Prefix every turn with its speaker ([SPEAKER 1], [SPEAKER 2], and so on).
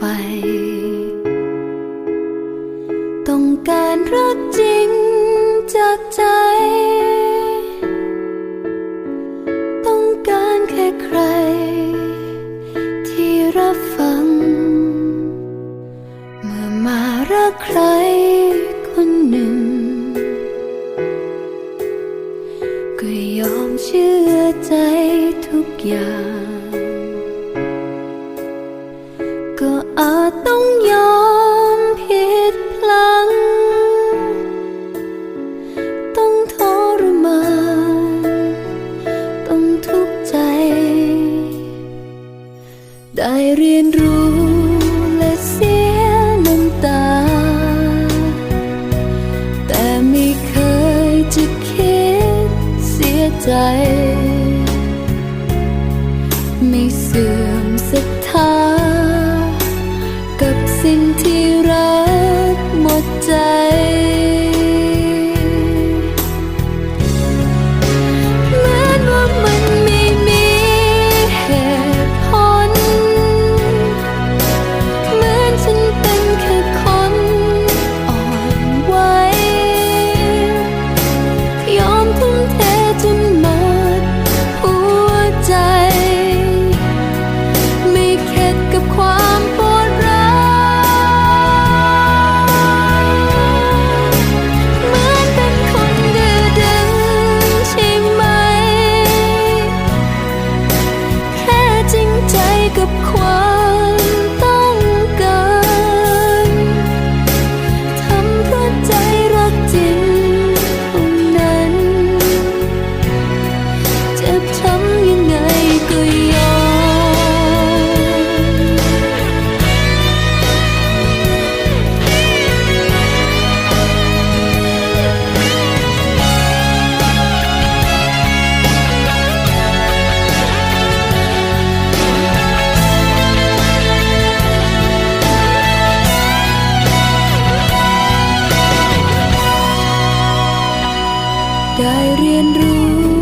[SPEAKER 1] ไฟ ต้องการรักจริงจากใจ ต้องการแค่ใคร ที่รับฟัง เมื่อมารักใครคนหนึ่ง ก็ยอมเชื่อใจทุกอย่าง ไม่เสื่อมศรัทธา กับสิ่งที่รักหมดใจ กับความ เรียนรู้